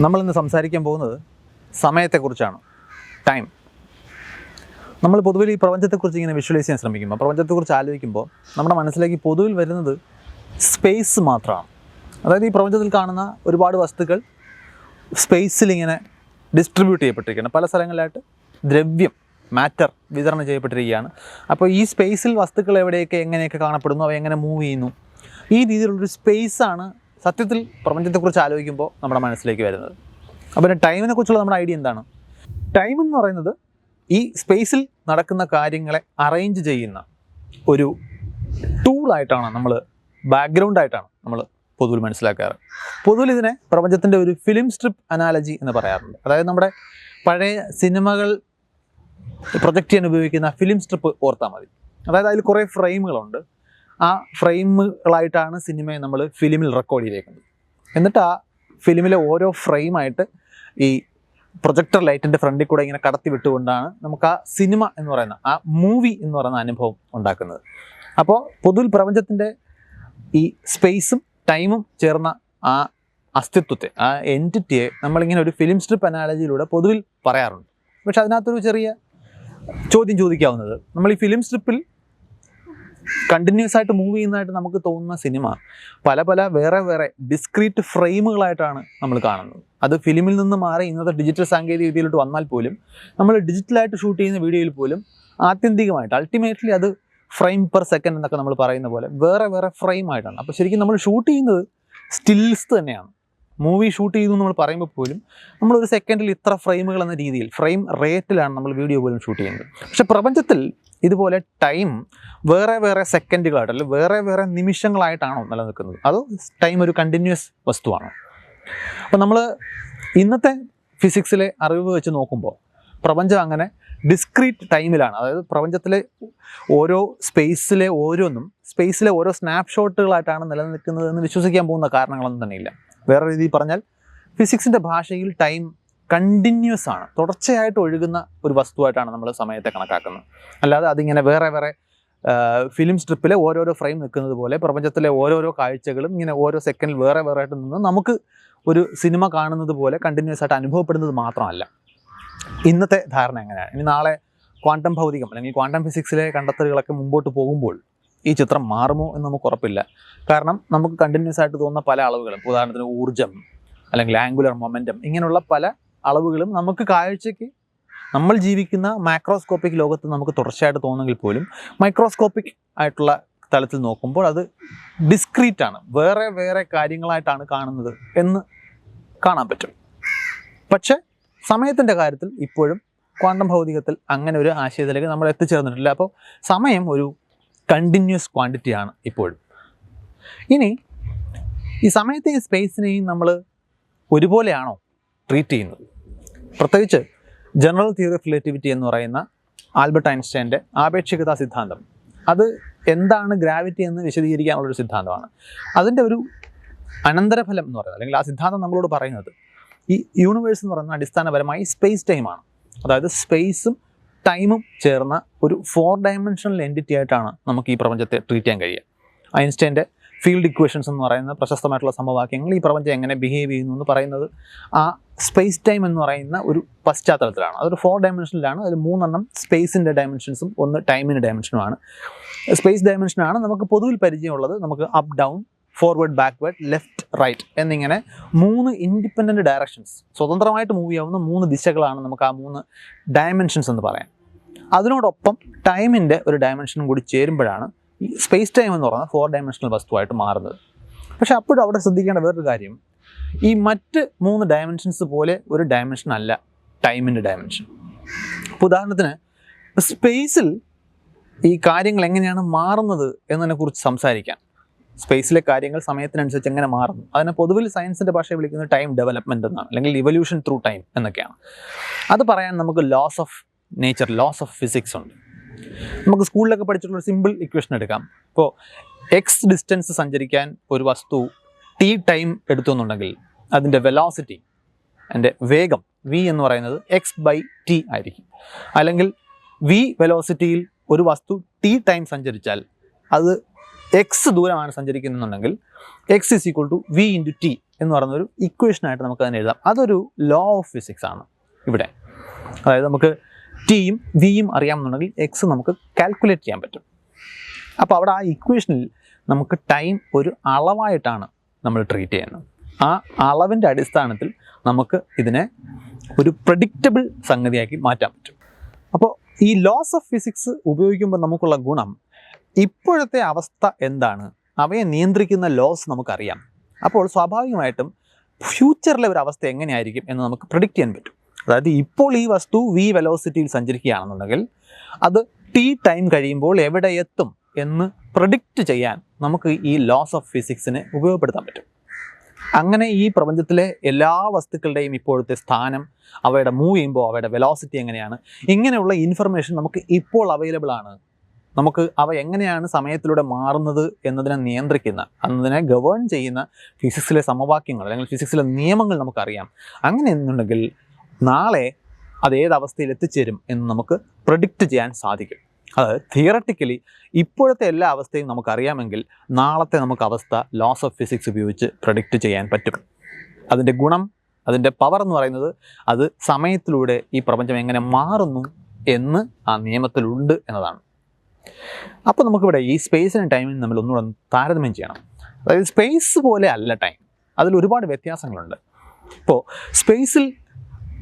നമ്മളിന്ന് സംസാരിക്കാൻ പോകുന്നത് സമയത്തെക്കുറിച്ചാണ്. ടൈം നമ്മൾ പൊതുവിൽ ഈ പ്രപഞ്ചത്തെക്കുറിച്ച് ഇങ്ങനെ വിഷ്വലൈസ് ചെയ്യാൻ ശ്രമിക്കുമ്പോൾ പ്രപഞ്ചത്തെക്കുറിച്ച് ആലോചിക്കുമ്പോൾ നമ്മുടെ മനസ്സിലേക്ക് പൊതുവിൽ വരുന്നത് സ്പേസ് മാത്രമാണ്. അതായത് ഈ പ്രപഞ്ചത്തിൽ കാണുന്ന ഒരുപാട് വസ്തുക്കൾ സ്പേസിൽ ഇങ്ങനെ ഡിസ്ട്രിബ്യൂട്ട് ചെയ്യപ്പെട്ടിരിക്കുകയാണ്. പല സ്ഥലങ്ങളിലായിട്ട് ദ്രവ്യം മാറ്റർ വിതരണം ചെയ്യപ്പെട്ടിരിക്കുകയാണ്. അപ്പോൾ ഈ സ്പേസിൽ വസ്തുക്കൾ എവിടെയൊക്കെ എങ്ങനെയൊക്കെ കാണപ്പെടുന്നു അവ എങ്ങനെ മൂവ് ചെയ്യുന്നു? ഈ രീതിയിലുള്ളൊരു സ്പേസാണ് സത്യത്തിൽ പ്രപഞ്ചത്തെക്കുറിച്ച് ആലോചിക്കുമ്പോൾ നമ്മുടെ മനസ്സിലേക്ക് വരുന്നത്. അപ്പോൾ പിന്നെ ടൈമിനെ കുറിച്ചുള്ള നമ്മുടെ ഐഡിയ എന്താണ്? ടൈം എന്ന് പറയുന്നത് ഈ സ്പേസിൽ നടക്കുന്ന കാര്യങ്ങളെ അറേഞ്ച് ചെയ്യുന്ന ഒരു ടൂളായിട്ടാണ് നമ്മൾ ബാക്ക്ഗ്രൗണ്ട് ആയിട്ടാണ് നമ്മൾ പൊതുവിൽ മനസ്സിലാക്കാറ്. പൊതുവിൽ ഇതിനെ പ്രപഞ്ചത്തിന്റെ ഒരു ഫിലിം സ്ട്രിപ്പ് അനാലജി എന്ന് പറയാറുണ്ട്. അതായത് നമ്മുടെ പഴയ സിനിമകൾ പ്രൊജക്റ്റ് ചെയ്യാൻ ഉപയോഗിക്കുന്ന ഫിലിം സ്ട്രിപ്പ് ഓർത്താൽ മതി. അതായത് അതിൽ കുറേ ഫ്രെയിമുകളുണ്ട് ആ ഫ്രെയിമുകളായിട്ടാണ് സിനിമയെ നമ്മൾ ഫിലിമിൽ റെക്കോർഡ് ചെയ്തേക്കുന്നത്. എന്നിട്ട് ആ ഫിലിമിലെ ഓരോ ഫ്രെയിമായിട്ട് ഈ പ്രൊജക്ടർ ലൈറ്റിന്റെ ഫ്രണ്ടിൽ കൂടെ ഇങ്ങനെ കടത്തി വിട്ടുകൊണ്ടാണ് നമുക്ക് ആ സിനിമ എന്ന് പറയുന്ന ആ മൂവി എന്ന് പറയുന്ന അനുഭവം ഉണ്ടാക്കുന്നത്. അപ്പോൾ പൊതുവിൽ പ്രപഞ്ചത്തിന്റെ ഈ സ്പേസും ടൈമും ചേർന്ന ആ അസ്തിത്വത്തെ ആ എന്റിറ്റിയെ നമ്മളിങ്ങനെ ഒരു ഫിലിം സ്ട്രിപ്പ് അനാലജിയിലൂടെ പൊതുവിൽ പറയാറുണ്ട്. പക്ഷെ അതിനകത്തൊരു ചെറിയ ചോദ്യം ചോദിക്കാവുന്നത് നമ്മൾ ഈ ഫിലിം സ്ട്രിപ്പിൽ കണ്ടിന്യൂസ് ആയിട്ട് മൂവ് ചെയ്യുന്നതായിട്ട് നമുക്ക് തോന്നുന്ന സിനിമ പല പല വേറെ വേറെ ഡിസ്ക്രീറ്റ് ഫ്രെയിമുകളായിട്ടാണ് നമ്മൾ കാണുന്നത്. അത് ഫിലിമിൽ നിന്ന് മാറി ഇന്നത്തെ ഡിജിറ്റൽ സാങ്കേതിക വിദ്യയിലോട്ട് വന്നാൽ പോലും നമ്മൾ ഡിജിറ്റലായിട്ട് ഷൂട്ട് ചെയ്യുന്ന വീഡിയോയിൽ പോലും ആത്യന്തികമായിട്ട് അൾട്ടിമേറ്റ്ലി അത് ഫ്രെയിം പെർ സെക്കൻഡ് എന്നൊക്കെ നമ്മൾ പറയുന്ന പോലെ വേറെ വേറെ ഫ്രെയിം ആയിട്ടാണ് അപ്പോൾ ശരിക്കും നമ്മൾ ഷൂട്ട് ചെയ്യുന്നത് സ്റ്റിൽസ് തന്നെയാണ്. മൂവി ഷൂട്ട് ചെയ്തു നമ്മൾ പറയുമ്പോൾ പോലും നമ്മൾ ഒരു സെക്കൻഡിൽ ഇത്ര ഫ്രെയിമുകൾ എന്ന രീതിയിൽ ഫ്രെയിം റേറ്റിലാണ് നമ്മൾ വീഡിയോ പോലും ഷൂട്ട് ചെയ്യുന്നത്. പക്ഷേ പ്രപഞ്ചത്തിൽ ഇതുപോലെ ടൈം വേറെ വേറെ സെക്കൻഡുകളായിട്ട് അല്ലെങ്കിൽ വേറെ വേറെ നിമിഷങ്ങളായിട്ടാണോ നിലനിൽക്കുന്നത്? അതോ ടൈം ഒരു കണ്ടിന്യൂസ് വസ്തുവാണോ? അപ്പോൾ നമ്മൾ ഇന്നത്തെ ഫിസിക്സിലെ അറിവ് വെച്ച് നോക്കുമ്പോൾ പ്രപഞ്ചം അങ്ങനെ ഡിസ്ക്രീറ്റ് ടൈമിലാണ് അതായത് പ്രപഞ്ചത്തിലെ ഓരോ സ്പേസിലെ ഓരോന്നും സ്പേസിലെ ഓരോ സ്നാപ്ഷോട്ടുകളായിട്ടാണ് നിലനിൽക്കുന്നത് എന്ന് വിശ്വസിക്കാൻ പോകുന്ന കാരണങ്ങളൊന്നും തന്നെയില്ല. വേറെ രീതിയിൽ പറഞ്ഞാൽ ഫിസിക്സിന്റെ ഭാഷയിൽ ടൈം കണ്ടിന്യൂസ് ആണ്. തുടർച്ചയായിട്ട് ഒഴുകുന്ന ഒരു വസ്തുവായിട്ടാണ് നമ്മൾ സമയത്തെ കണക്കാക്കുന്നത്. അല്ലാതെ അതിങ്ങനെ വേറെ വേറെ ഫിലിം സ്ട്രിപ്പിലെ ഓരോരോ ഫ്രെയിം നിൽക്കുന്നത് പോലെ പ്രപഞ്ചത്തിലെ ഓരോരോ കാഴ്ചകളും ഇങ്ങനെ ഓരോ സെക്കൻഡിൽ വേറെ വേറെ ആയിട്ട് നിന്ന് നമുക്ക് ഒരു സിനിമ കാണുന്നത് പോലെ കണ്ടിന്യൂസ് ആയിട്ട് അനുഭവപ്പെടുന്നത് മാത്രമല്ല. ഇന്നത്തെ ധാരണ എങ്ങനെയാണ്? ഇനി നാളെ ക്വാണ്ടം ഭൗതികം അല്ലെങ്കിൽ ക്വാണ്ടം ഫിസിക്സിലെ കണ്ടെത്തലുകളൊക്കെ മുമ്പോട്ട് പോകുമ്പോൾ ഈ ചിത്രം മാറുമോ എന്ന് നമുക്ക് ഉറപ്പില്ല. കാരണം നമുക്ക് കണ്ടിന്യൂസ് ആയിട്ട് തോന്നുന്ന പല അളവുകളും ഉദാഹരണത്തിന് ഊർജം അല്ലെങ്കിൽ ആംഗുലർ മൊമെന്റം ഇങ്ങനെയുള്ള പല അളവുകളും നമുക്ക് കാഴ്ചയ്ക്ക് നമ്മൾ ജീവിക്കുന്ന മാക്രോസ്കോപ്പിക് ലോകത്ത് നമുക്ക് തുടർച്ചയായിട്ട് തോന്നുമെങ്കിൽ പോലും മൈക്രോസ്കോപ്പിക് ആയിട്ടുള്ള തലത്തിൽ നോക്കുമ്പോൾ അത് ഡിസ്ക്രീറ്റ് ആണ്. വേറെ വേറെ കാര്യങ്ങളായിട്ടാണ് കാണുന്നത് എന്ന് കാണാൻ പറ്റും. പക്ഷേ സമയത്തിന്റെ കാര്യത്തിൽ ഇപ്പോഴും ക്വാണ്ടം ഭൗതികത്തിൽ അങ്ങനെ ഒരു ആശയത്തിലേക്ക് നമ്മൾ എത്തിച്ചേർന്നിട്ടില്ല. അപ്പോൾ സമയം ഒരു കണ്ടിന്യൂസ് ക്വാണ്ടിറ്റി ആണ് ഇപ്പോഴും. ഇനി ഈ സമയത്തെയും സ്പേസിനെയും നമ്മൾ ഒരുപോലെയാണോ ട്രീറ്റ് ചെയ്യുന്നത്? പ്രത്യേകിച്ച് ജനറൽ തിയറി ഓഫ് റിലേറ്റിവിറ്റി എന്ന് പറയുന്ന ആൽബർട്ട് ഐൻസ്റ്റൈന്റെ ആപേക്ഷികതാ സിദ്ധാന്തം. അത് എന്താണ് ഗ്രാവിറ്റി എന്ന് വിശദീകരിക്കാനുള്ളൊരു സിദ്ധാന്തമാണ്. അതിന്റെ ഒരു അനന്തരഫലം എന്ന് പറയുന്നത് അല്ലെങ്കിൽ ആ സിദ്ധാന്തം നമ്മളോട് പറയുന്നത് ഈ യൂണിവേഴ്സ് എന്ന് പറയുന്നത് അടിസ്ഥാനപരമായി സ്പേസ് ടൈമാണ് അതായത് സ്പേസും ടൈമും ചേർന്ന ഒരു ഫോർ ഡയമെൻഷണൽ എന്റിറ്റി ആയിട്ടാണ് നമുക്ക് ഈ പ്രപഞ്ചത്തെ ട്രീറ്റ് ചെയ്യാൻ കഴിയുക. ഐൻസ്റ്റൈന്റെ ഫീൽഡ് ഇക്വേഷൻസ് എന്ന് പറയുന്ന പ്രശസ്തമായിട്ടുള്ള സമവാക്യങ്ങൾ ഈ പ്രപഞ്ചം എങ്ങനെ ബിഹേവ് ചെയ്യുന്നു എന്ന് പറയുന്നത് ആ സ്പേസ് ടൈം എന്ന് പറയുന്ന ഒരു പശ്ചാത്തലത്തിലാണ്. അതൊരു ഫോർ ഡയമെൻഷനിലാണ് അതിൽ മൂന്നെണ്ണം സ്പേസിന്റെ ഡയമെൻഷൻസും ഒന്ന് ടൈമിന്റെ ഡയമെൻഷനുമാണ് സ്പേസ് ഡയമെൻഷനാണ് നമുക്ക് പൊതുവിൽ പരിചയമുള്ളത്. നമുക്ക് up down forward backward left right എന്നിങ്ങനെ മൂന്ന് ഇൻഡിപെൻഡന്റ് ഡയറക്ഷൻസ് സ്വതന്ത്രമായിട്ട് മൂവ് ചെയ്യാവുന്ന മൂന്ന് ദിശകളാണ് നമുക്ക് ആ മൂന്ന് ഡയമെൻഷൻസ് എന്ന് പറയാം അതിനോടൊപ്പം ടൈമിന്റെ ഒരു ഡയമെൻഷനും കൂടി ചേരുമ്പോഴാണ് സ്പേസ് ടൈം എന്ന് പറയുന്നത് ഫോർ ഡയമെൻഷണൽ വസ്തുവായിട്ട് മാറുന്നത്. പക്ഷേ അപ്പോഴും അവിടെ ശ്രദ്ധിക്കേണ്ട വേറൊരു കാര്യം. ഈ മറ്റ് മൂന്ന് ഡയമെൻഷൻസ് പോലെ ഒരു ഡയമെൻഷൻ അല്ല ടൈമിന്റെ ഡയമെൻഷൻ അപ്പോൾ ഉദാഹരണത്തിന് സ്പേസിൽ ഈ കാര്യങ്ങൾ എങ്ങനെയാണ് മാറുന്നത് എന്നതിനെക്കുറിച്ച് സംസാരിക്കാം. സ്പേസിലെ കാര്യങ്ങൾ സമയത്തിനനുസരിച്ച് എങ്ങനെ മാറുന്നു? അതിനെ പൊതുവിൽ സയൻസിന്റെ ഭാഷയെ വിളിക്കുന്നത് ടൈം ഡെവലപ്മെന്റ് എന്നാണ് അല്ലെങ്കിൽ ഇവല്യൂഷൻ ത്രൂ ടൈം എന്നൊക്കെയാണ്. അത് പറയാൻ നമുക്ക് laws of nature laws of physics ഉണ്ട്. നമുക്ക് സ്കൂളിലൊക്കെ പഠിച്ചിട്ടുള്ള സിമ്പിൾ ഇക്വേഷൻ എടുക്കാം. ഇപ്പോൾ എക്സ് ഡിസ്റ്റൻസ് സഞ്ചരിക്കാൻ ഒരു വസ്തു ടി ടൈം എടുത്തു എന്നുണ്ടെങ്കിൽ അതിന്റെ വെലോസിറ്റി അതിന്റെ വേഗം വി എന്ന് പറയുന്നത് എക്സ് ബൈ ടി ആയിരിക്കും. അല്ലെങ്കിൽ വി വെലോസിറ്റിയിൽ ഒരു വസ്തു ടി ടൈം സഞ്ചരിച്ചാൽ അത് എക്സ് ദൂരമാണ് സഞ്ചരിക്കുന്നുണ്ടെങ്കിൽ X is equal to V into T എന്ന് പറയുന്ന ഒരു ഇക്വേഷനായിട്ട് നമുക്ക് അതിനെ എഴുതാം. അതൊരു ലോ ഓഫ് ഫിസിക്സ് ആണ് ഇവിടെ. അതായത് നമുക്ക് ടിയും വിയും അറിയാമെന്നുണ്ടെങ്കിൽ എക്സ് നമുക്ക് കാൽക്കുലേറ്റ് ചെയ്യാൻ പറ്റും. അപ്പോൾ അവിടെ ആ ഇക്വേഷനിൽ നമുക്ക് ടൈം ഒരു അളവായിട്ടാണ് നമ്മൾ ട്രീറ്റ് ചെയ്യുന്നത്. ആ അളവിന്റെ അടിസ്ഥാനത്തിൽ നമുക്ക് ഇതിനെ ഒരു പ്രഡിക്റ്റബിൾ സംഗതിയാക്കി മാറ്റാൻ പറ്റും. അപ്പോൾ ഈ ലോസ് ഓഫ് ഫിസിക്സ് ഉപയോഗിക്കുമ്പോൾ നമുക്കുള്ള ഗുണം ഇപ്പോഴത്തെ അവസ്ഥ എന്താണ്? അവയെ നിയന്ത്രിക്കുന്ന ലോസ് നമുക്കറിയാം. അപ്പോൾ സ്വാഭാവികമായിട്ടും ഫ്യൂച്ചറിലെ ഒരു അവസ്ഥ എങ്ങനെയായിരിക്കും എന്ന് നമുക്ക് പ്രഡിക്റ്റ് ചെയ്യാൻ പറ്റും. അതായത് ഇപ്പോൾ ഈ വസ്തു വി വെലോസിറ്റിയിൽ സഞ്ചരിക്കുകയാണെന്നുണ്ടെങ്കിൽ അത് ടി ടൈം കഴിയുമ്പോൾ എവിടെ എത്തും എന്ന് പ്രഡിക്റ്റ് ചെയ്യാൻ നമുക്ക് ഈ ലോസ് ഓഫ് ഫിസിക്സിനെ ഉപയോഗപ്പെടുത്താൻ പറ്റും. അങ്ങനെ ഈ പ്രപഞ്ചത്തിലെ എല്ലാ വസ്തുക്കളുടെയും ഇപ്പോഴത്തെ സ്ഥാനം അവയുടെ മൂവ് ചെയ്യുമ്പോൾ അവയുടെ വെലോസിറ്റി എങ്ങനെയാണ് ഇങ്ങനെയുള്ള ഇൻഫർമേഷൻ നമുക്ക് ഇപ്പോൾ അവൈലബിൾ ആണ്. നമുക്ക് അവ എങ്ങനെയാണ് സമയത്തിലൂടെ മാറുന്നത് എന്നതിനെ നിയന്ത്രിക്കുന്ന എന്നതിനെ ഗവേൺ ചെയ്യുന്ന ഫിസിക്സിലെ സമവാക്യങ്ങൾ അല്ലെങ്കിൽ ഫിസിക്സിലെ നിയമങ്ങൾ നമുക്കറിയാം. അങ്ങനെ എന്നുണ്ടെങ്കിൽ നാളെ അത് ഏത് അവസ്ഥയിൽ എത്തിച്ചേരും എന്ന് നമുക്ക് പ്രഡിക്റ്റ് ചെയ്യാൻ സാധിക്കും. അത് തിയററ്റിക്കലി ഇപ്പോഴത്തെ എല്ലാ അവസ്ഥയും നമുക്കറിയാമെങ്കിൽ നാളത്തെ നമുക്ക് അവസ്ഥ ലോസ് ഓഫ് ഫിസിക്സ് ഉപയോഗിച്ച് പ്രഡിക്റ്റ് ചെയ്യാൻ പറ്റും. അതിന്റെ ഗുണം അതിന്റെ പവർ എന്ന് പറയുന്നത് അത് സമയത്തിലൂടെ ഈ പ്രപഞ്ചം എങ്ങനെ മാറുന്നു എന്ന് ആ നിയമത്തിലുണ്ട് എന്നതാണ്. അപ്പോൾ നമുക്കിവിടെ ഈ സ്പേസിനും ടൈമിനും തമ്മിൽ ഒന്നുകൂടെ താരതമ്യം ചെയ്യണം. അതായത് സ്പേസ് പോലെ അല്ല ടൈം അതിൽ ഒരുപാട് വ്യത്യാസങ്ങളുണ്ട്. ഇപ്പോൾ സ്പേസിൽ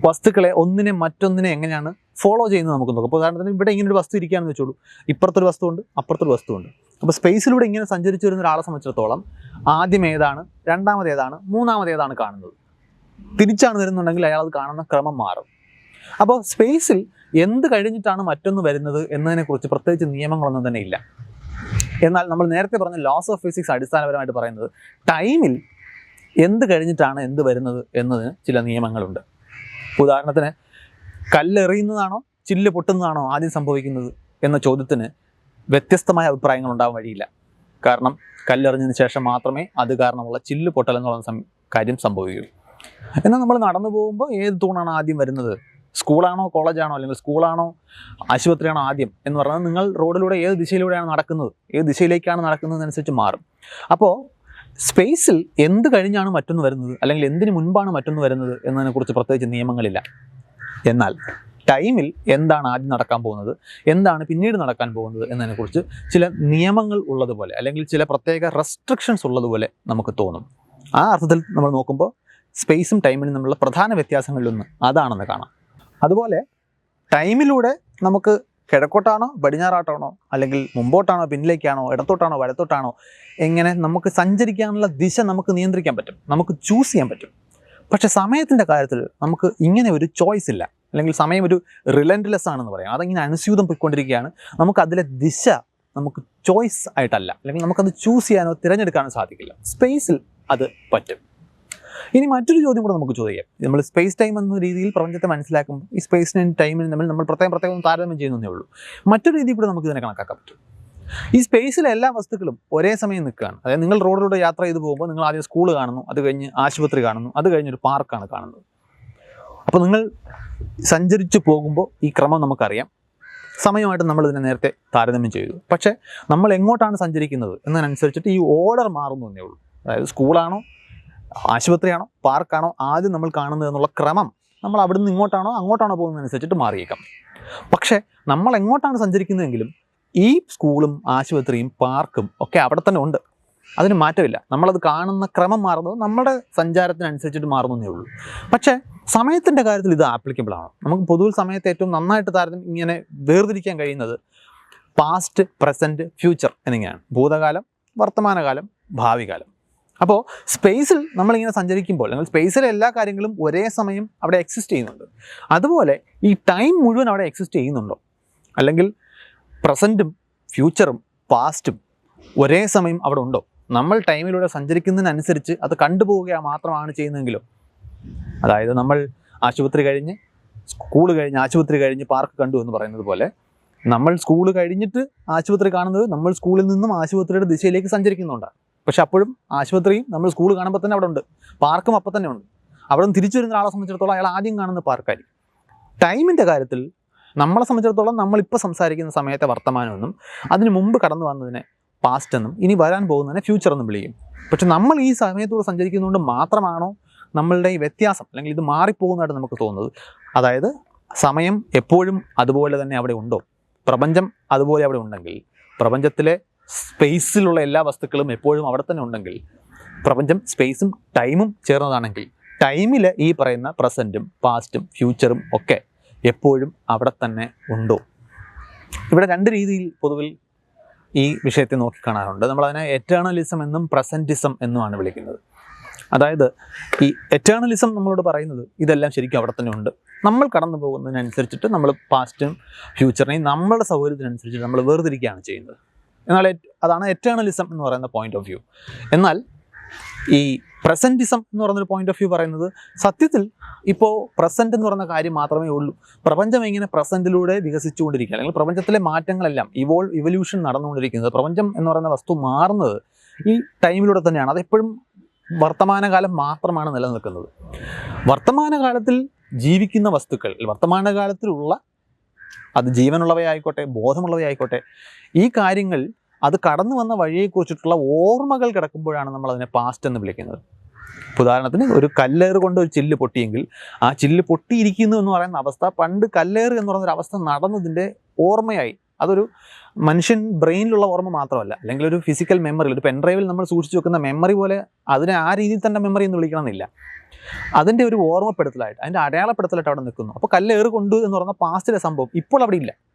വസ്തുക്കളെ ഒന്നിനെ മറ്റൊന്നിനെ എങ്ങനെയാണ് ഫോളോ ചെയ്യുന്നത് നമുക്ക് നോക്കാം. അപ്പോൾ ഉദാഹരണത്തിന് ഇവിടെ ഇങ്ങനെ ഒരു വസ്തു ഇരിക്കുകയാണെന്ന് വെച്ചോളൂ. ഇപ്പുറത്തൊരു വസ്തുണ്ട് അപ്പുറത്തൊരു വസ്തുണ്ട് അപ്പോൾ സ്പേസിലൂടെ ഇങ്ങനെ സഞ്ചരിച്ചു വരുന്ന ഒരാളെ സംബന്ധിച്ചിടത്തോളം ആദ്യം ഏതാണ് രണ്ടാമത് ഏതാണ് മൂന്നാമത് ഏതാണ് കാണുന്നത്? തിരിച്ചാണ് വരുന്നുണ്ടെങ്കിൽ അയാൾ അത് കാണുന്ന ക്രമം മാറും. അപ്പോൾ സ്പേസിൽ എന്ത് കഴിഞ്ഞിട്ടാണ് മറ്റൊന്ന് വരുന്നത് എന്നതിനെക്കുറിച്ച് പ്രത്യേകിച്ച് നിയമങ്ങളൊന്നും തന്നെ ഇല്ല. എന്നാൽ നമ്മൾ നേരത്തെ പറഞ്ഞ ലോസ് ഓഫ് ഫിസിക്സ് അടിസ്ഥാനപരമായിട്ട് പറയുന്നത് ടൈമിൽ എന്ത് കഴിഞ്ഞിട്ടാണ് എന്ത് വരുന്നത് എന്നതിന് ചില നിയമങ്ങളുണ്ട്. ഉദാഹരണത്തിന് കല്ലെറിയുന്നതാണോ ചില്ല് പൊട്ടുന്നതാണോ ആദ്യം സംഭവിക്കുന്നത് എന്ന ചോദ്യത്തിന് വ്യത്യസ്തമായ അഭിപ്രായങ്ങൾ ഉണ്ടാവാൻ വഴിയില്ല. കാരണം കല്ലെറിഞ്ഞതിന് ശേഷം മാത്രമേ അത് കാരണമുള്ള ചില്ല് പൊട്ടൽ എന്നുള്ള കാര്യം സംഭവിക്കൂ. എന്നാൽ നമ്മൾ നടന്നു പോകുമ്പോൾ ഏത് തൂണാണ് ആദ്യം വരുന്നത്? സ്കൂളാണോ കോളേജാണോ അല്ലെങ്കിൽ സ്കൂളാണോ ആശുപത്രിയാണോ ആദ്യം എന്ന് പറഞ്ഞാൽ നിങ്ങൾ റോഡിലൂടെ ഏത് ദിശയിലൂടെയാണ് നടക്കുന്നത്? ഏത് ദിശയിലേക്കാണ് നടക്കുന്നതെന്നനുസരിച്ച് മാറും. അപ്പോൾ സ്പേസിൽ എന്ത് കഴിഞ്ഞാണ് മറ്റൊന്ന് വരുന്നത്? അല്ലെങ്കിൽ എന്തിനു മുൻപാണ് മറ്റൊന്ന് വരുന്നത് എന്നതിനെക്കുറിച്ച് പ്രത്യേകിച്ച് നിയമങ്ങളില്ല. എന്നാൽ ടൈമിൽ എന്താണ് ആദ്യം നടക്കാൻ പോകുന്നത്? എന്താണ് പിന്നീട് നടക്കാൻ പോകുന്നത് എന്നതിനെക്കുറിച്ച് ചില നിയമങ്ങൾ ഉള്ളതുപോലെ അല്ലെങ്കിൽ ചില പ്രത്യേക റെസ്ട്രിക്ഷൻസ് ഉള്ളതുപോലെ നമുക്ക് തോന്നും. ആ അർത്ഥത്തിൽ നമ്മൾ നോക്കുമ്പോൾ സ്പേസും ടൈമിനും തമ്മിലുള്ള പ്രധാന വ്യത്യാസങ്ങളിലൊന്ന് അതാണെന്ന് കാണാം. അതുപോലെ ടൈമിലൂടെ നമുക്ക് കിഴക്കോട്ടാണോ പടിഞ്ഞാറാട്ടാണോ അല്ലെങ്കിൽ മുമ്പോട്ടാണോ പിന്നിലേക്കാണോ ഇടത്തോട്ടാണോ വലത്തോട്ടാണോ എങ്ങനെ നമുക്ക് സഞ്ചരിക്കാനുള്ള ദിശ നമുക്ക് നിയന്ത്രിക്കാൻ പറ്റും നമുക്ക് ചൂസ് ചെയ്യാൻ പറ്റും. പക്ഷേ സമയത്തിന്റെ കാര്യത്തിൽ നമുക്ക് ഇങ്ങനെ ഒരു ചോയ്സ് ഇല്ല. അല്ലെങ്കിൽ സമയം ഒരു റിലൻഡ്ലെസ് ആണെന്ന് പറയാം. അതങ്ങനെ അനുസ്യൂതം പോയിക്കൊണ്ടിരിക്കുകയാണ്. നമുക്ക് അതിലെ ദിശ നമുക്ക് ചോയ്സ് ആയിട്ടല്ല. അല്ലെങ്കിൽ നമുക്കത് ചൂസ് ചെയ്യാനോ തിരഞ്ഞെടുക്കാനോ സാധിക്കില്ല. സ്പേസിൽ അത് പറ്റും. ഇനി മറ്റൊരു ചോദ്യം കൂടെ നമുക്ക് ചോദിക്കാം. നമ്മൾ സ്പേസ് ടൈം എന്ന രീതിയിൽ പ്രപഞ്ചത്തെ മനസ്സിലാക്കുമ്പോൾ ഈ സ്പേസിനും ടൈമിനും തമ്മിൽ നമ്മൾ പ്രത്യേകം പ്രത്യേകം താരതമ്യം ചെയ്യുന്നതേ ഉള്ളൂ. മറ്റൊരു രീതിയിൽ കൂടെ നമുക്ക് ഇതിനെ കണക്കാക്കാൻ പറ്റും. ഈ സ്പേസിലെ എല്ലാ വസ്തുക്കളും ഒരേ സമയം നിൽക്കുകയാണ്. അതായത് നിങ്ങൾ റോഡിലൂടെ യാത്ര ചെയ്ത് പോകുമ്പോൾ നിങ്ങൾ ആദ്യം സ്കൂൾ കാണുന്നു അത് കഴിഞ്ഞ് ആശുപത്രി കാണുന്നു അത് കഴിഞ്ഞ് ഒരു പാർക്കാണ് കാണുന്നത്. അപ്പോൾ നിങ്ങൾ സഞ്ചരിച്ചു പോകുമ്പോൾ ഈ ക്രമം നമുക്കറിയാം. സമയമായിട്ട് നമ്മൾ ഇതിനെ നേരത്തെ താരതമ്യം ചെയ്തു. പക്ഷേ നമ്മൾ എങ്ങോട്ടാണ് സഞ്ചരിക്കുന്നത് എന്നതിനനുസരിച്ചിട്ട് ഈ ഓർഡർ മാറുന്നു എന്നേ ഉള്ളൂ. അതായത് സ്കൂളാണോ ആശുപത്രിയാണോ? പാർക്കാണോ? ആദ്യം നമ്മൾ കാണുന്നത് എന്നുള്ള ക്രമം നമ്മൾ അവിടുന്ന് ഇങ്ങോട്ടാണോ അങ്ങോട്ടാണോ പോകുന്നതനുസരിച്ചിട്ട് മാറിയേക്കാം. പക്ഷേ നമ്മൾ എങ്ങോട്ടാണ് സഞ്ചരിക്കുന്നതെങ്കിലും ഈ സ്കൂളും ആശുപത്രിയും പാർക്കും ഒക്കെ അവിടെ തന്നെ ഉണ്ട്. അതിന് മാറ്റമില്ല. നമ്മളത് കാണുന്ന ക്രമം മാറുന്നത് നമ്മുടെ സഞ്ചാരത്തിനനുസരിച്ചിട്ട് മാറുന്നേ ഉള്ളൂ. പക്ഷേ സമയത്തിന്റെ കാര്യത്തിൽ ഇത് ആപ്ലിക്കബിൾ ആണ്. നമുക്ക് പൊതുവിൽ സമയത്ത് ഏറ്റവും നന്നായിട്ട് താരതമ്യം ഇങ്ങനെ വേർതിരിക്കാൻ കഴിയുന്നത് പാസ്റ്റ് പ്രസന്റ് ഫ്യൂച്ചർ എന്നിങ്ങനെയാണ്. ഭൂതകാലം വർത്തമാനകാലം ഭാവികാലം. അപ്പോൾ സ്പേസിൽ നമ്മളിങ്ങനെ സഞ്ചരിക്കുമ്പോൾ അല്ലെങ്കിൽ സ്പേസിലെ എല്ലാ കാര്യങ്ങളും ഒരേ സമയം അവിടെ എക്സിസ്റ്റ് ചെയ്യുന്നുണ്ട്. അതുപോലെ ഈ ടൈം മുഴുവൻ അവിടെ എക്സിസ്റ്റ് ചെയ്യുന്നുണ്ടോ? അല്ലെങ്കിൽ പ്രസന്റും ഫ്യൂച്ചറും പാസ്റ്റും ഒരേ സമയം അവിടെ ഉണ്ടോ? നമ്മൾ ടൈമിലൂടെ സഞ്ചരിക്കുന്നതിനനുസരിച്ച് അത് കണ്ടുപോവുക മാത്രമാണ് ചെയ്യുന്നതെങ്കിലും? അതായത് നമ്മൾ ആശുപത്രി കഴിഞ്ഞ് സ്കൂൾ കഴിഞ്ഞ് ആശുപത്രി കഴിഞ്ഞ് പാർക്ക് കണ്ടു എന്ന് പറയുന്നത് പോലെ നമ്മൾ സ്കൂൾ കഴിഞ്ഞിട്ട് ആശുപത്രി കാണുന്നത് നമ്മൾ സ്കൂളിൽ നിന്നും ആശുപത്രിയുടെ ദിശയിലേക്ക് സഞ്ചരിക്കുന്നുണ്ടാണ് പക്ഷെ അപ്പോഴും ആശുപത്രിയും നമ്മൾ സ്കൂൾ കാണുമ്പോൾ തന്നെ അവിടെ ഉണ്ട്. പാർക്കും അപ്പം തന്നെ ഉണ്ട്. അവിടെ നിന്ന് തിരിച്ചു വരുന്ന ആളെ സംബന്ധിച്ചിടത്തോളം അയാൾ ആദ്യം കാണുന്ന പാർക്കായിരിക്കും. ടൈമിന്റെ കാര്യത്തിൽ നമ്മളെ സംബന്ധിച്ചിടത്തോളം നമ്മളിപ്പോൾ സംസാരിക്കുന്ന സമയത്തെ വർത്തമാനമെന്നും അതിന് മുമ്പ് കടന്നു വന്നതിനെ പാസ്റ്റ് എന്നും ഇനി വരാൻ പോകുന്നതിനെ ഫ്യൂച്ചർ എന്നും വിളിക്കും. പക്ഷെ നമ്മൾ ഈ സമയത്തൂടെ സഞ്ചരിക്കുന്നതുകൊണ്ട് മാത്രമാണോ നമ്മളുടെ ഈ വ്യത്യാസം? അല്ലെങ്കിൽ ഇത് മാറിപ്പോകുന്നതായിട്ട് നമുക്ക് തോന്നുന്നത്? അതായത് സമയം എപ്പോഴും അതുപോലെ തന്നെ അവിടെ ഉണ്ടോ? പ്രപഞ്ചം അതുപോലെ അവിടെ ഉണ്ടെങ്കിൽ പ്രപഞ്ചത്തിലെ സ്പേസിലുള്ള എല്ലാ വസ്തുക്കളും എപ്പോഴും അവിടെ തന്നെ ഉണ്ടെങ്കിൽ പ്രപഞ്ചം സ്പേസും ടൈമും ചേർന്നതാണെങ്കിൽ ടൈമിൽ ഈ പറയുന്ന പ്രസന്റും പാസ്റ്റും ഫ്യൂച്ചറും ഒക്കെ എപ്പോഴും അവിടെ തന്നെ ഉണ്ടോ? ഇവിടെ രണ്ട് രീതിയിൽ പൊതുവിൽ ഈ വിഷയത്തെ നോക്കിക്കാണാറുണ്ട് നമ്മളതിനെ എറ്റേണലിസം എന്നും പ്രസന്റിസം എന്നുമാണ് വിളിക്കുന്നത്. അതായത് ഈ എറ്റേണലിസം നമ്മളോട് പറയുന്നത് ഇതെല്ലാം ശരിക്കും അവിടെ തന്നെ ഉണ്ട്. നമ്മൾ കടന്നു പോകുന്നതിനനുസരിച്ചിട്ട് നമ്മൾ പാസ്റ്റും ഫ്യൂച്ചറിനെയും നമ്മുടെ സൗകര്യത്തിനനുസരിച്ചിട്ട് നമ്മൾ വേർതിരിക്കുകയാണ് ചെയ്യുന്നത്. എന്നാൽ അതാണ് എറ്റേണലിസം എന്ന് പറയുന്ന പോയിന്റ് ഓഫ് വ്യൂ എന്നാൽ ഈ പ്രസന്റിസം എന്ന് പറയുന്നൊരു പോയിന്റ് ഓഫ് വ്യൂ പറയുന്നത് സത്യത്തിൽ ഇപ്പോൾ പ്രസന്റ് എന്ന് പറയുന്ന കാര്യം മാത്രമേ ഉള്ളൂ. പ്രപഞ്ചം ഇങ്ങനെ പ്രസന്റിലൂടെ വികസിച്ചുകൊണ്ടിരിക്കുക അല്ലെങ്കിൽ പ്രപഞ്ചത്തിലെ മാറ്റങ്ങളെല്ലാം ഇവോൾ ഇവല്യൂഷൻ നടന്നുകൊണ്ടിരിക്കുന്നത് പ്രപഞ്ചം എന്ന് പറയുന്ന വസ്തു മാറുന്നത് ഈ ടൈമിലൂടെ തന്നെയാണ്. അതെപ്പോഴും വർത്തമാനകാലം മാത്രമാണ് നിലനിൽക്കുന്നത്. വർത്തമാനകാലത്തിൽ ജീവിക്കുന്ന വസ്തുക്കൾ വർത്തമാനകാലത്തിലുള്ള അത് ജീവനുള്ളവയായിക്കോട്ടെ ബോധമുള്ളവയായിക്കോട്ടെ ഈ കാര്യങ്ങൾ അത് കടന്നു വന്ന വഴിയെക്കുറിച്ചിട്ടുള്ള ഓർമ്മകൾ കിടക്കുമ്പോഴാണ് നമ്മൾ അതിനെ പാസ്റ്റ് എന്ന് വിളിക്കുന്നത്. ഉദാഹരണത്തിന് ഒരു കല്ലേറ് കൊണ്ട് ഒരു ചില്ല് പൊട്ടിയെങ്കിൽ ആ ചില്ല് പൊട്ടിയിരിക്കുന്നു എന്ന് പറയുന്ന അവസ്ഥ പണ്ട് കല്ലേറ് എന്ന് പറയുന്ന ഒരു അവസ്ഥ നടന്നതിന്റെ ഓർമ്മയായി. അതൊരു മനുഷ്യൻ ബ്രെയിനിലുള്ള ഓർമ്മ മാത്രമല്ല. അല്ലെങ്കിൽ ഒരു ഫിസിക്കൽ മെമ്മറി ഒരു പെൻഡ്രൈവിൽ നമ്മൾ സൂക്ഷിച്ചു വെക്കുന്ന മെമ്മറി പോലെ അതിനെ ആ രീതിയിൽ തന്നെ മെമ്മറി എന്ന് വിളിക്കണമെന്നില്ല. അതിന്റെ ഒരു ഓർമ്മപ്പെടുത്തലായിട്ട് അതിന്റെ അടയാളപ്പെടുത്തലായിട്ട് അവിടെ നിൽക്കുന്നു. അപ്പോൾ കല്ലേറ് കൊണ്ടു എന്ന് പറഞ്ഞ പാസ്റ്റിലെ സംഭവം ഇപ്പോൾ അവിടെ ഇല്ല.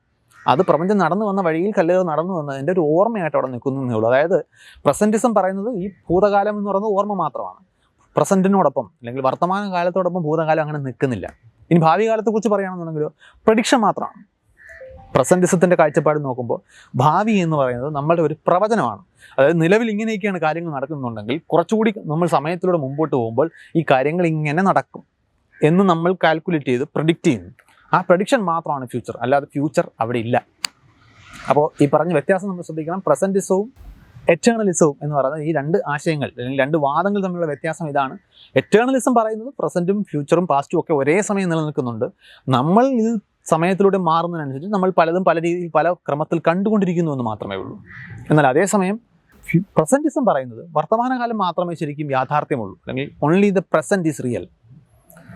അത് പ്രപഞ്ചം നടന്നു വന്ന വഴിയിൽ കല്ലുകൾ നടന്നു വന്നതിന്റെ ഒരു ഓർമ്മയായിട്ട് അവിടെ നിൽക്കുന്നേ ഉള്ളൂ. അതായത് പ്രസന്റിസം പറയുന്നത് ഈ ഭൂതകാലം എന്ന് പറയുന്നത് ഓർമ്മ മാത്രമാണ്. പ്രസന്റിനോടൊപ്പം അല്ലെങ്കിൽ വർത്തമാന കാലത്തോടൊപ്പം ഭൂതകാലം അങ്ങനെ നിൽക്കുന്നില്ല. ഇനി ഭാവി കാലത്തെക്കുറിച്ച് പറയുകയാണെന്നുണ്ടെങ്കിലോ പ്രഡിക്ഷൻ മാത്രമാണ്. പ്രസന്റിസത്തിന്റെ കാഴ്ചപ്പാട് നോക്കുമ്പോൾ ഭാവി എന്ന് പറയുന്നത് നമ്മളുടെ ഒരു പ്രവചനമാണ്. അതായത് നിലവിൽ ഇങ്ങനെയൊക്കെയാണ് കാര്യങ്ങൾ നടക്കുന്നുണ്ടെങ്കിൽ കുറച്ചുകൂടി നമ്മൾ സമയത്തിലൂടെ മുമ്പോട്ട് പോകുമ്പോൾ ഈ കാര്യങ്ങൾ ഇങ്ങനെ നടക്കും എന്ന് നമ്മൾ കാൽക്കുലേറ്റ് ചെയ്ത് പ്രഡിക്റ്റ് ചെയ്യുന്നു. ആ പ്രഡിക്ഷൻ മാത്രമാണ് ഫ്യൂച്ചർ അല്ലാതെ ഫ്യൂച്ചർ അവിടെ ഇല്ല. അപ്പോൾ ഈ പറഞ്ഞ വ്യത്യാസം നമ്മൾ ശ്രദ്ധിക്കണം. പ്രസന്റിസവും എറ്റേണലിസവും എന്ന് പറയുന്നത് ഈ രണ്ട് ആശയങ്ങൾ അല്ലെങ്കിൽ രണ്ട് വാദങ്ങൾ തമ്മിലുള്ള വ്യത്യാസം ഇതാണ്. എറ്റേണലിസം പറയുന്നത് പ്രസന്റും ഫ്യൂച്ചറും പാസ്റ്റും ഒക്കെ ഒരേ സമയം നിലനിൽക്കുന്നുണ്ട്. നമ്മൾ ഇത് സമയത്തിലൂടെ മാറുന്നതിനനുസരിച്ച് നമ്മൾ പലതും പല രീതിയിൽ പല ക്രമത്തിൽ കണ്ടുകൊണ്ടിരിക്കുന്നു എന്ന് മാത്രമേ ഉള്ളൂ. എന്നാൽ അതേസമയം പ്രസന്റിസം പറയുന്നത് വർത്തമാനകാലം മാത്രമേ ശരിക്കും യാഥാർത്ഥ്യമുള്ളൂ. അല്ലെങ്കിൽ only the present is real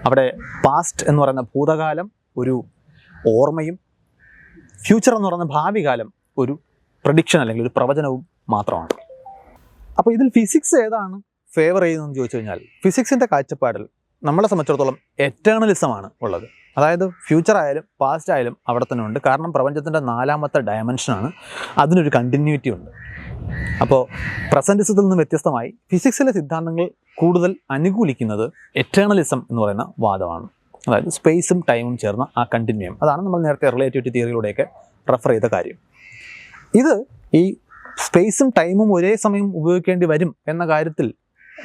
അവിടെ പാസ്റ്റ് എന്ന് പറയുന്ന ഭൂതകാലം ഒരു ഓർമ്മയും ഫ്യൂച്ചർ എന്ന് പറയുന്ന ഭാവി കാലം ഒരു പ്രഡിക്ഷൻ അല്ലെങ്കിൽ ഒരു പ്രവചനവും മാത്രമാണ്. അപ്പോൾ ഇതിൽ ഫിസിക്സ് ഏതാണ് ഫേവർ ചെയ്യുന്നതെന്ന് ചോദിച്ചു കഴിഞ്ഞാൽ ഫിസിക്സിന്റെ കാഴ്ചപ്പാടിൽ നമ്മളെ സംബന്ധിച്ചിടത്തോളം എറ്റേണലിസമാണ് ഉള്ളത്. അതായത് ഫ്യൂച്ചർ ആയാലും പാസ്റ്റ് ആയാലും അവിടെ തന്നെ ഉണ്ട്. കാരണം പ്രപഞ്ചത്തിന്റെ നാലാമത്തെ ഡയമെൻഷനാണ് അതിനൊരു കണ്ടിന്യൂറ്റി ഉണ്ട്. അപ്പോൾ പ്രസന്റിസത്തിൽ നിന്ന് വ്യത്യസ്തമായി ഫിസിക്സിലെ സിദ്ധാന്തങ്ങൾ കൂടുതൽ അനുകൂലിക്കുന്നത് എറ്റേണലിസം എന്ന് പറയുന്ന വാദമാണ്. അതായത് സ്പേസും ടൈമും ചേർന്ന ആ കണ്ടിന്യൂം അതാണ് നമ്മൾ നേരത്തെ റിലേറ്റിവിറ്റി തിയറിയിലൂടെയൊക്കെ റെഫർ ചെയ്ത കാര്യം. ഇത് ഈ സ്പേസും ടൈമും ഒരേ സമയം ഉപയോഗിക്കേണ്ടി വരും എന്ന കാര്യത്തിൽ